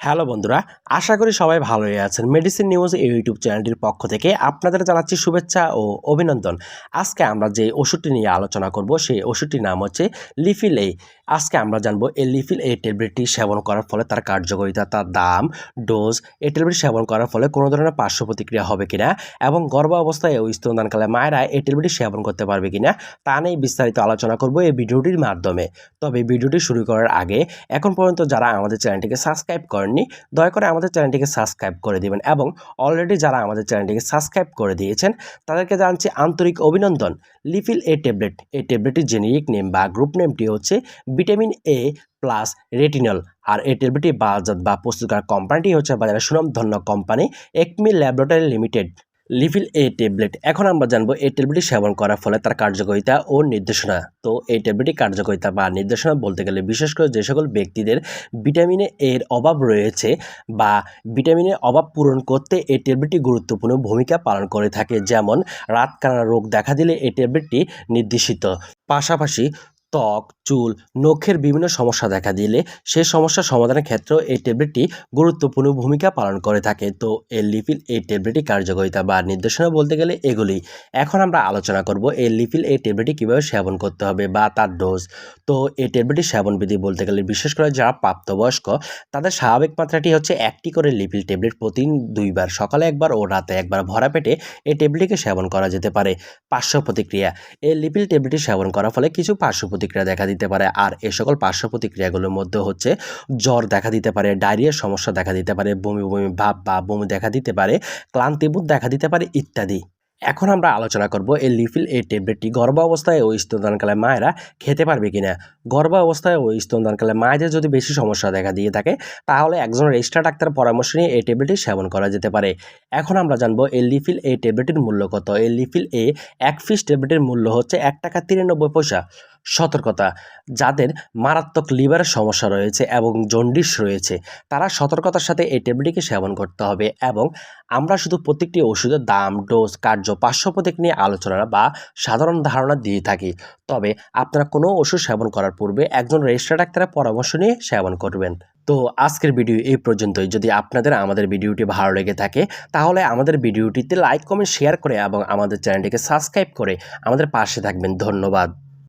Hello বন্ধুরা, আশা করি সবাই ভালোই আছেন। মেডিসিন নিউজ এই ইউটিউব চ্যানেলটির পক্ষ থেকে আপনাদের জানাচ্ছি শুভেচ্ছা ও অভিনন্দন। আজকে আমরা যে ওষুধটি নিয়ে আলোচনা করব, সেই ওষুধটির নাম হচ্ছে লিফিল এ। আজকে আমরা জানব এই লিফিল এ ট্যাবলেটটি সেবন করার ফলে তার কার্যকারিতা, তার দাম, ডোজ এই ট্যাবলেট সেবন করার ফলে কোনো ধরনের পার্শ্ব প্রতিক্রিয়া হবে কিনা এবং গর্ভ অবস্থায় ও স্তনদানকালে মায়েরা এই ট্যাবলেটটি সেবন করতে পারবে কিনা তা নিয়ে বিস্তারিত আলোচনা করব এই ভিডিওটির মাধ্যমে। তবে ভিডিওটি শুরু করার আগে এখন পর্যন্ত যারা আমাদের চ্যানেলটিকে সাবস্ক্রাইব করেননি দয়া করে আমাদের চ্যানেলটিকে সাবস্ক্রাইব করে দিবেন এবং অলরেডি যারা আমাদের চ্যানেলটিকে সাবস্ক্রাইব করে দিয়েছেন, তাদেরকে জানছি আন্তরিক অভিনন্দন। লিফিল এ ট্যাবলেট এই ট্যাবলেটের জেনেরিক নেম বা গ্রুপ নেমটি হচ্ছে ভিটামিন এ প্লাস রেটিনল আর এই ট্যাবলেটটি বাজাত বা প্রস্তুতকার কোম্পানিটি হচ্ছে বাজারের সুনামধন্য কোম্পানি একমি ল্যাবরেটরি লিমিটেড। লিফিল এ ট্যাবলেট এখন আমরা জানব এই ট্যাবলেটটি সেবন করার ফলে তার কার্যকারিতা ও নির্দেশনা। তো এই ট্যাবলেটটি কার্যকারিতা বা নির্দেশনা বলতে গেলে বিশেষ করে যে সকল ব্যক্তিদের ভিটামিনে এর অভাব রয়েছে বা ভিটামিনের অভাব পূরণ করতে এই ট্যাবলেটটি গুরুত্বপূর্ণ ভূমিকা পালন করে থাকে। যেমন রাতকানা রোগ দেখা দিলে এই ট্যাবলেটটি নির্দেশিত। পাশাপাশি ত্বক, চুল, নখের বিভিন্ন সমস্যা দেখা দিলে সেই সমস্যা সমাধানের ক্ষেত্রেও এই ট্যাবলেটটি গুরুত্বপূর্ণ ভূমিকা পালন করে থাকে। তো এই লিপিল এই ট্যাবলেটটি কার্যকারিতা বা নির্দেশনা বলতে গেলে এগুলি। এখন আমরা আলোচনা করব এই লিপিল এই ট্যাবলেটটি কীভাবে সেবন করতে হবে বা তার ডোজ। তো এই ট্যাবলেটটি সেবন বিধি বলতে গেলে বিশেষ করে যারা প্রাপ্তবয়স্ক, তাদের স্বাভাবিক মাত্রাটি হচ্ছে একটি করে লিপিল ট্যাবলেট প্রতিদিন দুইবার, সকালে একবার ও রাতে একবার ভরা পেটে এই ট্যাবলেটটিকে সেবন করা যেতে পারে। পার্শ্ব প্রতিক্রিয়া, এই লিপিল ট্যাবলেটটি সেবন করার ফলে কিছু পার্শ্ব প্রতিক্রিয়া দেখা দিতে পারে। আর এ সকল পার্শ্ব প্রতিক্রিয়াগুলোর মধ্যে হচ্ছে জ্বর দেখা দিতে পারে, ডায়রিয়ার সমস্যা দেখা দিতে পারে, বমি বমি, ভাব বা বমি দেখা দিতে পারে ক্লান্তিবোধ দেখা দিতে পারে ইত্যাদি। এখন আমরা আলোচনা করব এই লিফিল এই ট্যাবলেটটি গর্ভ অবস্থায় ও স্তনদানকালে মায়েরা খেতে পারবে কিনা? গর্ভ অবস্থায় ও স্তনদানকালে মায়েদের যদি বেশি সমস্যা দেখা দিয়ে থাকে, তাহলে একজন রেজিস্টার ডাক্তারের পরামর্শ নিয়ে এই ট্যাবলেটটি সেবন করা যেতে পারে। এখন আমরা জানব এই লিফিল এই ট্যাবলেটের মূল্য কত। এই লিফিল এ এক ফিস ট্যাবলেটের মূল্য হচ্ছে এক টাকা তিরানব্বই পয়সা। সতর্কতা। যাদের মারাত্মক লিভারের সমস্যা রয়েছে এবং জন্ডিস রয়েছে, তারা সতর্কতার সাথে এই ট্যাবলেটটিকে সেবন করতে হবে এবং আমরা শুধু প্রত্যেকটি ওষুধের দাম, ডোজ, কার্য, পার্শ্ব প্রতিক্রিয়া নিয়ে আলোচনা বা সাধারণ ধারণা দিয়ে থাকি। তবে আপনারা কোনো ওষুধ সেবন করার পূর্বে একজন রেজিস্টার ডাক্তারের পরামর্শ নিয়ে সেবন করবেন। তো আজকের ভিডিও এই পর্যন্তই। যদি আপনাদের আমাদের ভিডিওটি ভালো লেগে থাকে, তাহলে আমাদের ভিডিওটিতে লাইক, কমেন্ট, শেয়ার করে এবং আমাদের চ্যানেলটিকে সাবস্ক্রাইব করে আমাদের পাশে থাকবেন। ধন্যবাদ।